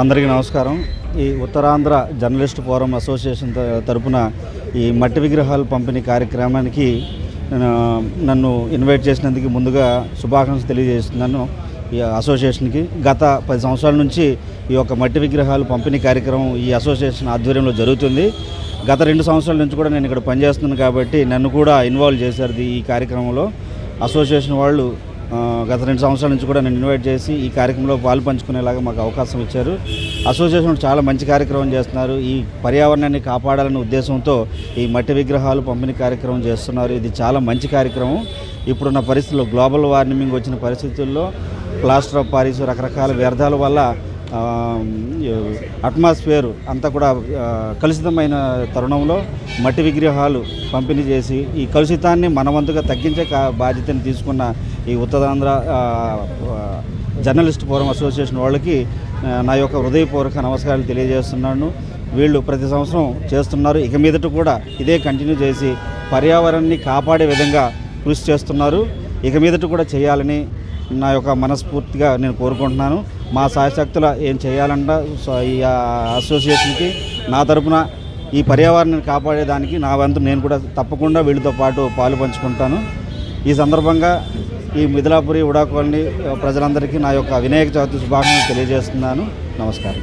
అందరికీ నమస్కారం. ఈ ఉత్తరాంధ్ర జర్నలిస్ట్ ఫోరం అసోసియేషన్ తరపున ఈ మట్టి విగ్రహాలు పంపిణీ కార్యక్రమానికి నన్ను ఇన్వైట్ చేసినందుకు ముందుగా శుభాకాంక్షలు తెలియజేస్తున్నాను ఈ అసోసియేషన్కి. గత పది సంవత్సరాల నుంచి ఈ యొక్క మట్టి విగ్రహాలు పంపిణీ కార్యక్రమం ఈ అసోసియేషన్ ఆధ్వర్యంలో జరుగుతుంది. గత రెండు సంవత్సరాల నుంచి కూడా నేను ఇక్కడ పనిచేస్తున్నాను కాబట్టి నన్ను కూడా ఇన్వాల్వ్ చేశారు ఈ కార్యక్రమంలో. అసోసియేషన్ వాళ్ళు గత రెండు సంవత్సరాల నుంచి కూడా నన్ను ఇన్వైట్ చేసి ఈ కార్యక్రమంలో పాలు పంచుకునేలాగా మాకు అవకాశం ఇచ్చారు. అసోసియేషన్ చాలా మంచి కార్యక్రమం చేస్తున్నారు. ఈ పర్యావరణాన్ని కాపాడాలనే ఉద్దేశంతో ఈ మట్టి విగ్రహాలు పంపిణీ కార్యక్రమం చేస్తున్నారు. ఇది చాలా మంచి కార్యక్రమం. ఇప్పుడున్న పరిస్థితుల్లో గ్లోబల్ వార్మింగ్ వచ్చిన పరిస్థితుల్లో ప్లాస్టర్ ఆఫ్ పారిస్ రకరకాల వ్యర్థాల వల్ల అట్మాస్ఫియర్ అంతా కూడా కలుషితమైన తరుణంలో మట్టి విగ్రహాలు పంపిణీ చేసి ఈ కలుషితాన్ని మనవంతుగా తగ్గించే కా- బాధ్యతను తీసుకున్న ఈ ఉత్తరాంధ్ర జర్నలిస్ట్ ఫోరం అసోసియేషన్ వాళ్ళకి నా యొక్క హృదయపూర్వక నమస్కారాలు తెలియజేస్తున్నాను. వీళ్ళు ప్రతి సంవత్సరం చేస్తున్నారు. ఇక మీదట కూడా ఇదే కంటిన్యూ చేసి పర్యావరణాన్ని కాపాడే విధంగా కృషి చేస్తున్నారు. ఇక మీదట కూడా చేయాలని నా యొక్క మనస్ఫూర్తిగా నేను కోరుకుంటున్నాను. మా సాయశక్తుల ఏం చేయాలంట? సో ఈ అసోసియేషన్కి నా తరపున ఈ పర్యావరణాన్ని కాపాడేదానికి నా వంతు నేను కూడా తప్పకుండా వీళ్ళతో పాటు పాలు పంచుకుంటాను. ఈ సందర్భంగా ఈ మిథిలాపురి ఉడాకోల్ని ప్రజలందరికీ నా యొక్క వినాయక చవితి శుభాకాంక్షలు తెలియజేస్తున్నాను. నమస్కారం.